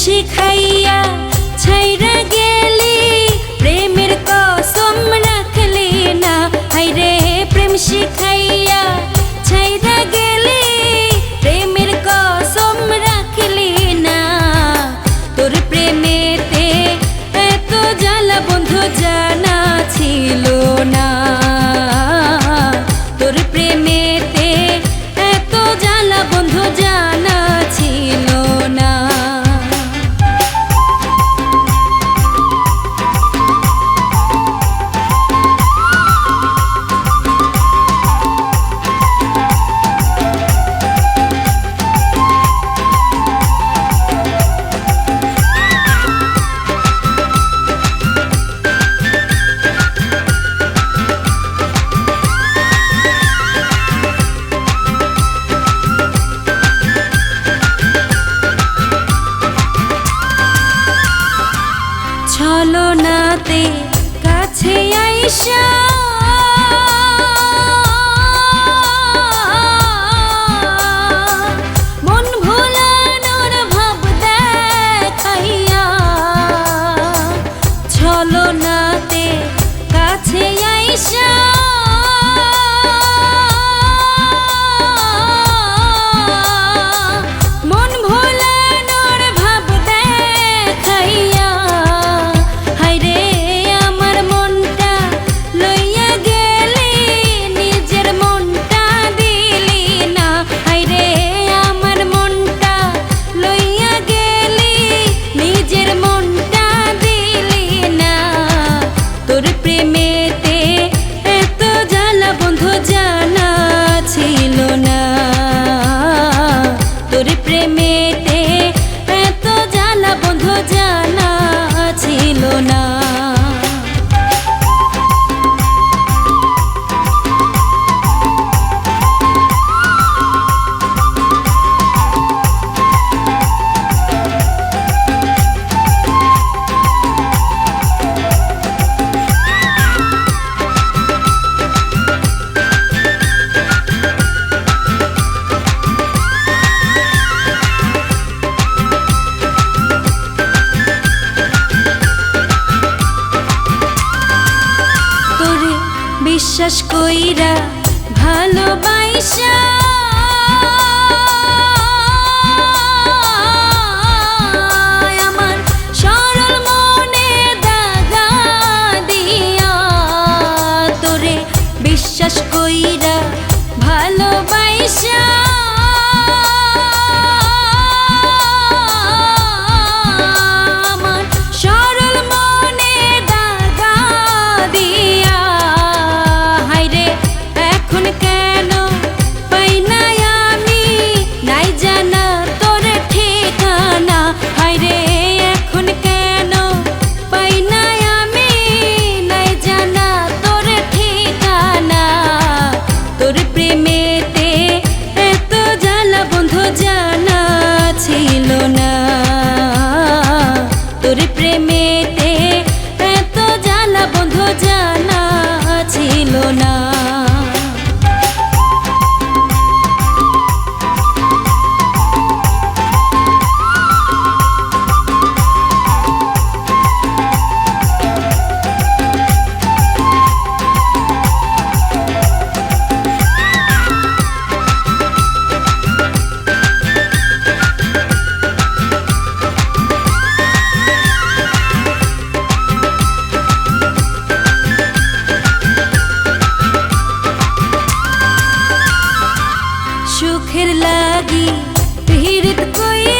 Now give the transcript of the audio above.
শিখাইয়া ছাইরা গেলি প্রেমের কসম রাখলি না। হাইরে প্রেম শিখাই বিশ্বাস কইরা ভালোবাসা সুখের লাগি পীড়িত কই